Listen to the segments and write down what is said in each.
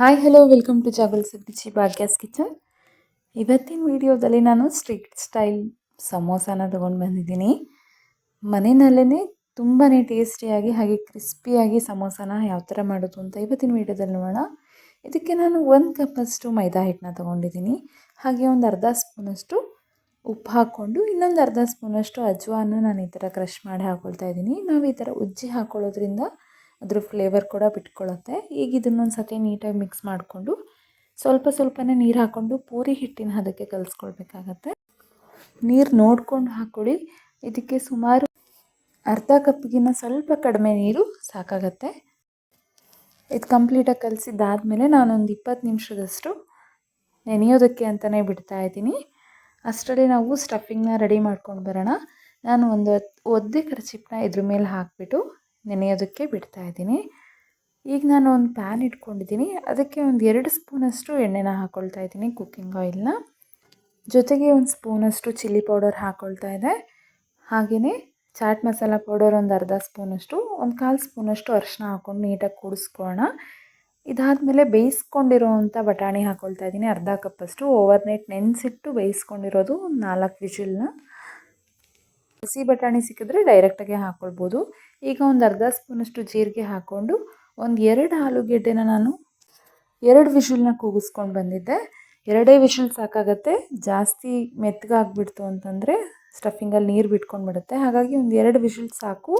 Hi hello welcome to ಜಾಗಲ್ ಸುದ್ದಿಚಿ Bhagya's kitchen ಇವತ್ತಿನ ವಿಡಿಯೋದಲ್ಲಿ ನಾನು ಸ್ಟ್ರೀಟ್ ಸ್ಟೈಲ್ ಸಮೋಸಾನ ತೊಗೊಂಡು ಬಂದಿದ್ದೀನಿ. ಮನೆಯಲ್ಲೇ ತುಂಬಾ ಟೇಸ್ಟಿಯಾಗಿ ಹಾಗೆ ಕ್ರಿಸ್ಪಿಯಾಗಿ ಸಮೋಸಾನ ಯಾವ ಥರ ಮಾಡೋದು ಅಂತ ಇವತ್ತಿನ ವಿಡಿಯೋದಲ್ಲಿ ನೋಡೋಣ. ಇದಕ್ಕೆ ನಾನು ಒಂದು ಕಪ್ಪಷ್ಟು ಮೈದಾ ಹಿಟ್ಟನ್ನ ತೊಗೊಂಡಿದ್ದೀನಿ. ಹಾಗೆ ಒಂದು ಅರ್ಧ ಸ್ಪೂನಷ್ಟು ಉಪ್ಪು ಹಾಕ್ಕೊಂಡು ಇನ್ನೊಂದು ಅರ್ಧ ಸ್ಪೂನಷ್ಟು ಅಜ್ವಾನ ನಾನು ಈ ಥರ ಕ್ರಷ್ ಮಾಡಿ ಹಾಕ್ಕೊಳ್ತಾ ಇದ್ದೀನಿ. ನಾವು ಈ ಥರ ಉಜ್ಜಿ ಹಾಕ್ಕೊಳ್ಳೋದ್ರಿಂದ ಅದ್ರ ಫ್ಲೇವರ್ ಕೂಡ ಬಿಟ್ಕೊಳ್ಳುತ್ತೆ ಈಗ ಇದನ್ನೊಂದು ಸತಿ ನೀಟಾಗಿ ಮಿಕ್ಸ್ ಮಾಡಿಕೊಂಡು ಸ್ವಲ್ಪ ಸ್ವಲ್ಪನೇ ನೀರು ಹಾಕ್ಕೊಂಡು ಪೂರಿ ಹಿಟ್ಟಿನ ಹದಕ್ಕೆ ಕಲಿಸ್ಕೊಳ್ಬೇಕಾಗತ್ತೆ. ನೀರು ನೋಡ್ಕೊಂಡು ಹಾಕ್ಕೊಳ್ಳಿ ಇದಕ್ಕೆ ಸುಮಾರು ಅರ್ಧ ಕಪ್ಗಿನ ಸ್ವಲ್ಪ ಕಡಿಮೆ ನೀರು ಸಾಕಾಗತ್ತೆ. ಇದು ಕಂಪ್ಲೀಟಾಗಿ ಕಲಸಿದ್ದಾದಮೇಲೆ ನಾನೊಂದು ಇಪ್ಪತ್ತು ನಿಮಿಷದಷ್ಟು ನೆನೆಯೋದಕ್ಕೆ ಅಂತಲೇ ಬಿಡ್ತಾ ಇದ್ದೀನಿ. ಅಷ್ಟರಲ್ಲಿ ನಾವು ಸ್ಟಫಿಂಗ್ನ ರೆಡಿ ಮಾಡ್ಕೊಂಡು ಬರೋಣ. ನಾನು ಒಂದು ಒದ್ದೆ ಕರ್ಚಿಪ್ನ ಇದ್ರ ಮೇಲೆ ಹಾಕಿಬಿಟ್ಟು ನೆನೆಯೋದಕ್ಕೆ ಬಿಡ್ತಾ ಇದ್ದೀನಿ. ಈಗ ನಾನು ಒಂದು ಪ್ಯಾನ್ ಇಟ್ಕೊಂಡಿದ್ದೀನಿ. ಅದಕ್ಕೆ ಒಂದು ಎರಡು ಸ್ಪೂನಷ್ಟು ಎಣ್ಣೆನ ಹಾಕ್ಕೊಳ್ತಾ ಇದ್ದೀನಿ ಕುಕ್ಕಿಂಗ್ ಆಯಿಲ್ನ. ಜೊತೆಗೆ ಒಂದು ಸ್ಪೂನಷ್ಟು ಚಿಲ್ಲಿ ಪೌಡರ್ ಹಾಕ್ಕೊಳ್ತಾ ಇದೆ. ಹಾಗೆಯೇ ಚಾಟ್ ಮಸಾಲ ಪೌಡರ್ ಒಂದು ಅರ್ಧ ಸ್ಪೂನಷ್ಟು, ಒಂದು ಕಾಲು ಸ್ಪೂನಷ್ಟು ಅರಿಶಿನ ಹಾಕ್ಕೊಂಡು ನೀಟಾಗಿ ಕೂಡಿಸ್ಕೊಳ್ಳೋಣ. ಇದಾದಮೇಲೆ ಬೇಯಿಸ್ಕೊಂಡಿರೋವಂಥ ಬಟಾಣಿ ಹಾಕ್ಕೊಳ್ತಾ ಇದ್ದೀನಿ. ಅರ್ಧ ಕಪ್ಪಷ್ಟು. ಓವರ್ ನೈಟ್ ನೆನೆಸಿಟ್ಟು ಬೇಯಿಸ್ಕೊಂಡಿರೋದು ನಾಲ್ಕು ವಿಜಿಲ್ನ. ಹಸಿ ಬಟಾಣಿ ಸಿಕ್ಕಿದ್ರೆ ಡೈರೆಕ್ಟಾಗಿ ಹಾಕ್ಕೊಳ್ಬೋದು ಈಗ ಒಂದು ಅರ್ಧ ಸ್ಪೂನಷ್ಟು ಜೀರಿಗೆ ಹಾಕ್ಕೊಂಡು ಒಂದು ಎರಡು ಆಲೂಗೆಡ್ಡೆನ ನಾನು ಎರಡು ವಿಷಲ್ನ ಕೂಗಿಸ್ಕೊಂಡು ಬಂದಿದ್ದೆ. ಎರಡೇ ವಿಷಲ್ ಸಾಕಾಗತ್ತೆ. ಜಾಸ್ತಿ ಮೆತ್ತಗಾಗ್ಬಿಡ್ತು ಅಂತಂದರೆ ಸ್ಟಫಿಂಗಲ್ಲಿ ನೀರು ಬಿಟ್ಕೊಂಡು ಬಿಡುತ್ತೆ. ಹಾಗಾಗಿ ಒಂದು ಎರಡು ವಿಷಲ್ ಸಾಕು.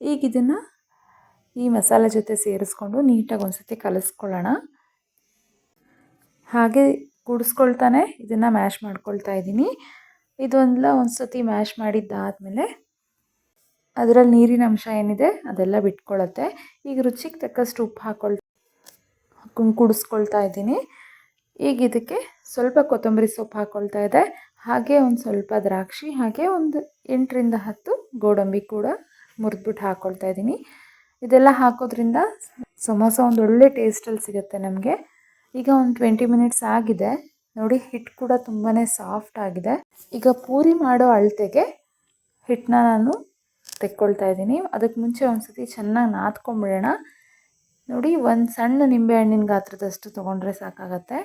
ಈಗ ಇದನ್ನು ಈ ಮಸಾಲೆ ಜೊತೆ ಸೇರಿಸ್ಕೊಂಡು ನೀಟಾಗಿ ಒಂದು ಸತಿ ಕಲಿಸ್ಕೊಳ್ಳೋಣ. ಹಾಗೆ ಕೂಡಿಸ್ಕೊಳ್ತಾನೆ. ಇದನ್ನು ಮ್ಯಾಶ್ ಮಾಡ್ಕೊಳ್ತಾ ಇದ್ದೀನಿ. ಇದೊಂದೆಲ್ಲ ಒಂದು ಸತಿ ಮ್ಯಾಶ್ ಮಾಡಿದ್ದಾದಮೇಲೆ ಅದರಲ್ಲಿ ನೀರಿನ ಅಂಶ ಏನಿದೆ ಅದೆಲ್ಲ ಬಿಟ್ಕೊಳ್ಳುತ್ತೆ ಈಗ ರುಚಿಗೆ ತಕ್ಕಷ್ಟು ಉಪ್ಪು ಹಾಕೊಳ್ ಕುಡಿಸ್ಕೊಳ್ತಾ ಇದ್ದೀನಿ. ಈಗ ಇದಕ್ಕೆ ಸ್ವಲ್ಪ ಕೊತ್ತಂಬರಿ ಸೊಪ್ಪು ಹಾಕ್ಕೊಳ್ತಾ ಇದೆ. ಹಾಗೆ ಒಂದು ಸ್ವಲ್ಪ ದ್ರಾಕ್ಷಿ, ಹಾಗೆ ಒಂದು ಎಂಟರಿಂದ ಹತ್ತು ಗೋಡಂಬಿ ಕೂಡ ಮುರಿದ್ಬಿಟ್ಟು ಹಾಕ್ಕೊಳ್ತಾ ಇದ್ದೀನಿ. ಇದೆಲ್ಲ ಹಾಕೋದ್ರಿಂದ ಸಮೋಸ ಒಂದು ಒಳ್ಳೆ ಟೇಸ್ಟಲ್ಲಿ ಸಿಗುತ್ತೆ ನಮಗೆ. ಈಗ ಒಂದು ಟ್ವೆಂಟಿ ಮಿನಿಟ್ಸ್ ಆಗಿದೆ. ನೋಡಿ ಹಿಟ್ಟು ಕೂಡ ತುಂಬಾ ಸಾಫ್ಟ್ ಆಗಿದೆ. ಈಗ ಪೂರಿ ಮಾಡೋ ಅಳತೆಗೆ ಹಿಟ್ಟನ್ನ ನಾನು ತೆಕ್ಕೊಳ್ತಾ ಇದ್ದೀನಿ. ಅದಕ್ಕೆ ಮುಂಚೆ ಒಂದು ಸತಿ ಚೆನ್ನಾಗಿ ನಾದ್ಕೊಂಬಿಡೋಣ. ನೋಡಿ, ಒಂದು ಸಣ್ಣ ನಿಂಬೆಹಣ್ಣಿನ ಗಾತ್ರದಷ್ಟು ತೊಗೊಂಡ್ರೆ ಸಾಕಾಗತ್ತೆ.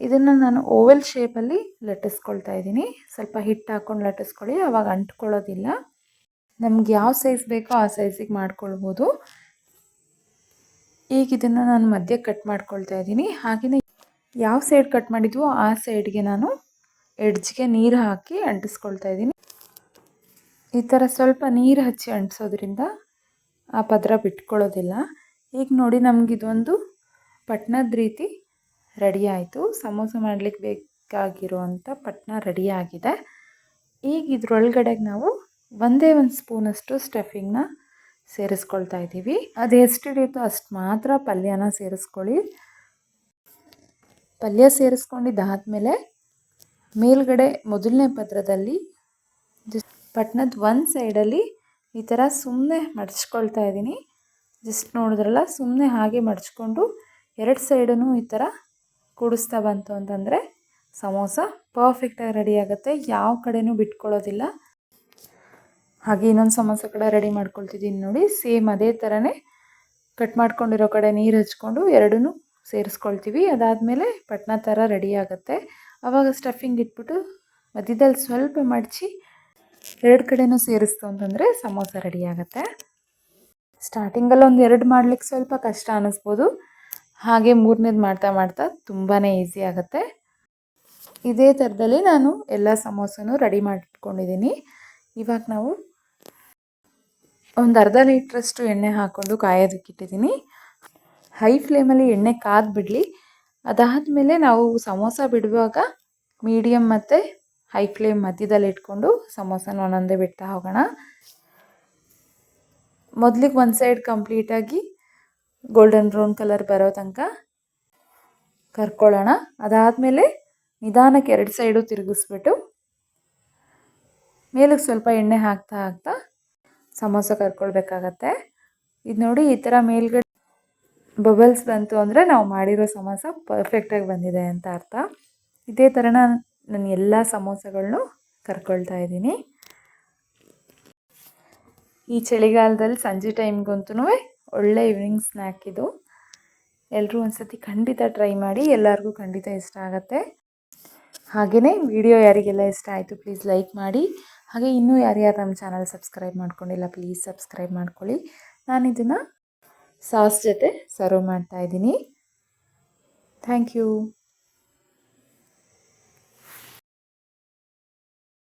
ಇದನ್ನು ನಾನು ಓವೆಲ್ ಶೇಪಲ್ಲಿ ಲಟ್ಟಿಸ್ಕೊಳ್ತಾ ಇದ್ದೀನಿ. ಸ್ವಲ್ಪ ಹಿಟ್ಟು ಹಾಕ್ಕೊಂಡು ಲಟ್ಟಿಸ್ಕೊಳ್ಳಿ, ಅವಾಗ ಅಂಟ್ಕೊಳ್ಳೋದಿಲ್ಲ. ನಮ್ಗೆ ಯಾವ ಸೈಜ್ ಬೇಕೋ ಆ ಸೈಜಿಗೆ ಮಾಡ್ಕೊಳ್ಬೋದು. ಈಗ ಇದನ್ನು ನಾನು ಮಧ್ಯ ಕಟ್ ಮಾಡ್ಕೊಳ್ತಾ ಇದ್ದೀನಿ. ಹಾಗೆಯೇ ಯಾವ ಸೈಡ್ ಕಟ್ ಮಾಡಿದ್ವೋ ಆ ಸೈಡ್ಗೆ ನಾನು ಎಡ್ಜ್ಗೆ ನೀರು ಹಾಕಿ ಅಂಟಿಸ್ಕೊಳ್ತಾ ಇದ್ದೀನಿ. ಈ ಥರ ಸ್ವಲ್ಪ ನೀರು ಹಚ್ಚಿ ಅಂಟಿಸೋದ್ರಿಂದ ಆ ಪದರ ಬಿಟ್ಕೊಳ್ಳೋದಿಲ್ಲ. ಈಗ ನೋಡಿ ನಮಗಿದೊಂದು ಪಟ್ನದ ರೀತಿ ರೆಡಿ ಆಯಿತು. ಸಮೋಸ ಮಾಡಲಿಕ್ಕೆ ಬೇಕಾಗಿರುವಂಥ ಪಟ್ನ ರೆಡಿ ಆಗಿದೆ. ಈಗ ಇದ್ರೊಳಗಡೆಗೆ ನಾವು ಒಂದೇ ಒಂದು ಸ್ಪೂನಷ್ಟು ಸ್ಟಫಿಂಗ್ನ ಸೇರಿಸ್ಕೊಳ್ತಾ ಇದ್ದೀವಿ. ಅದು ಎಷ್ಟು ಹಿಡಿಯುತ್ತೋ ಅಷ್ಟು ಮಾತ್ರ ಪಲ್ಯನ ಸೇರಿಸ್ಕೊಳ್ಳಿ. ಪಲ್ಯ ಸೇರಿಸ್ಕೊಂಡಿದ್ದಾದಮೇಲೆ ಮೇಲ್ಗಡೆ ಮೊದಲನೇ ಪತ್ರದಲ್ಲಿ ಪಟ್ನದ ಒಂದು ಸೈಡಲ್ಲಿ ಈ ಥರ ಸುಮ್ಮನೆ ಮಡಚ್ಕೊಳ್ತಾ ಇದ್ದೀನಿ. ಜಸ್ಟ್ ನೋಡಿದ್ರಲ್ಲ ಸುಮ್ಮನೆ ಹಾಗೆ ಮಡಚ್ಕೊಂಡು ಎರಡು ಸೈಡೂ ಈ ಥರ ಕೂಡಿಸ್ತಾ ಬಂತು ಅಂತಂದರೆ ಸಮೋಸ ಪರ್ಫೆಕ್ಟಾಗಿ ರೆಡಿ ಆಗುತ್ತೆ. ಯಾವ ಕಡೆನೂ ಬಿಟ್ಕೊಳ್ಳೋದಿಲ್ಲ. ಹಾಗೆ ಇನ್ನೊಂದು ಸಮೋಸ ಕಡೆ ರೆಡಿ ಮಾಡ್ಕೊಳ್ತಿದ್ದೀನಿ ನೋಡಿ. ಸೇಮ್ ಅದೇ ಥರನೇ ಕಟ್ ಮಾಡ್ಕೊಂಡಿರೋ ಕಡೆ ನೀರು ಹಚ್ಕೊಂಡು ಎರಡೂ ಸೇರಿಸ್ಕೊಳ್ತೀವಿ. ಅದಾದಮೇಲೆ ಪಟ್ನ ಥರ ರೆಡಿ ಆಗುತ್ತೆ. ಆವಾಗ ಸ್ಟಫಿಂಗ್ ಇಟ್ಬಿಟ್ಟು ಮಧ್ಯದಲ್ಲಿ ಸ್ವಲ್ಪ ಮಡಚಿ ಎರಡು ಕಡೆನೂ ಸೇರಿಸ್ತು ಅಂತಂದರೆ ಸಮೋಸ ರೆಡಿ ಆಗುತ್ತೆ. ಸ್ಟಾರ್ಟಿಂಗಲ್ಲಿ ಒಂದು ಎರಡು ಮಾಡ್ಲಿಕ್ಕೆ ಸ್ವಲ್ಪ ಕಷ್ಟ ಅನ್ನಿಸ್ಬೋದು ಹಾಗೆ ಮೂರನೇದು ಮಾಡ್ತಾ ಮಾಡ್ತಾ ತುಂಬಾ ಈಸಿ ಆಗುತ್ತೆ. ಇದೇ ಥರದಲ್ಲಿ ನಾನು ಎಲ್ಲ ಸಮೋಸನೂ ರೆಡಿ ಮಾಡಿಟ್ಕೊಂಡಿದ್ದೀನಿ ಇವಾಗ ನಾವು ಒಂದು ಅರ್ಧ ಲೀಟ್ರಷ್ಟು ಎಣ್ಣೆ ಹಾಕ್ಕೊಂಡು ಕಾಯೋದಕ್ಕಿಟ್ಟಿದ್ದೀನಿ ಹೈ ಫ್ಲೇಮಲ್ಲಿ ಎಣ್ಣೆ ಕಾದ್ಬಿಡಲಿ. ಅದಾದಮೇಲೆ ನಾವು ಸಮೋಸ ಬಿಡುವಾಗ ಮೀಡಿಯಮ್ ಮತ್ತು ಹೈ ಫ್ಲೇಮ್ ಮಧ್ಯದಲ್ಲಿ ಇಟ್ಕೊಂಡು ಸಮೋಸನ ಒಂದೊಂದೇ ಬಿಡ್ತಾ ಹೋಗೋಣ. ಮೊದಲಿಗೆ ಒಂದು ಸೈಡ್ ಕಂಪ್ಲೀಟಾಗಿ ಗೋಲ್ಡನ್ ಬ್ರೌನ್ ಕಲರ್ ಬರೋ ತನಕ ಕರ್ಕೊಳ್ಳೋಣ. ಅದಾದಮೇಲೆ ನಿಧಾನಕ್ಕೆ ಎರಡು ಸೈಡು ತಿರುಗಿಸ್ಬಿಟ್ಟು ಮೇಲಕ್ಕೆ ಸ್ವಲ್ಪ ಎಣ್ಣೆ ಹಾಕ್ತಾ ಹಾಕ್ತಾ ಸಮೋಸ ಕರ್ಕೊಳ್ಬೇಕಾಗತ್ತೆ. ಇದು ನೋಡಿ ಈ ಥರ ಮೇಲ್ಗಡೆ ಬಬಲ್ಸ್ ಬಂತು ಅಂದರೆ ನಾವು ಮಾಡಿರೋ ಸಮೋಸ ಪರ್ಫೆಕ್ಟಾಗಿ ಬಂದಿದೆ ಅಂತ ಅರ್ಥ. ಇದೇ ಥರ ನಾನು ಎಲ್ಲ ಸಮೋಸಗಳನ್ನೂ ಕರ್ಕೊಳ್ತಾ ಇದ್ದೀನಿ. ಈ ಚಳಿಗಾಲದಲ್ಲಿ ಸಂಜೆ ಟೈಮ್ಗಂತೂ ಒಳ್ಳೆ ಈವ್ನಿಂಗ್ ಸ್ನ್ಯಾಕ್ ಇದು. ಎಲ್ಲರೂ ಒಂದ್ಸತಿ ಖಂಡಿತ ಟ್ರೈ ಮಾಡಿ, ಎಲ್ಲರಿಗೂ ಖಂಡಿತ ಇಷ್ಟ ಆಗುತ್ತೆ. ಹಾಗೆಯೇ ವಿಡಿಯೋ ಯಾರಿಗೆಲ್ಲ ಇಷ್ಟ ಆಯಿತು ಪ್ಲೀಸ್ ಲೈಕ್ ಮಾಡಿ. ಹಾಗೆ ಇನ್ನೂ ಯಾರ್ಯಾರು ನಮ್ಮ ಚಾನಲ್ ಸಬ್ಸ್ಕ್ರೈಬ್ ಮಾಡ್ಕೊಂಡಿಲ್ಲ ಪ್ಲೀಸ್ ಸಬ್ಸ್ಕ್ರೈಬ್ ಮಾಡ್ಕೊಳ್ಳಿ. ನಾನು ಇದನ್ನು ಸಾಸ್ ಜೊತೆ ಸರ್ವ್ ಮಾಡ್ತಾ ಇದ್ದೀನಿ. Thank you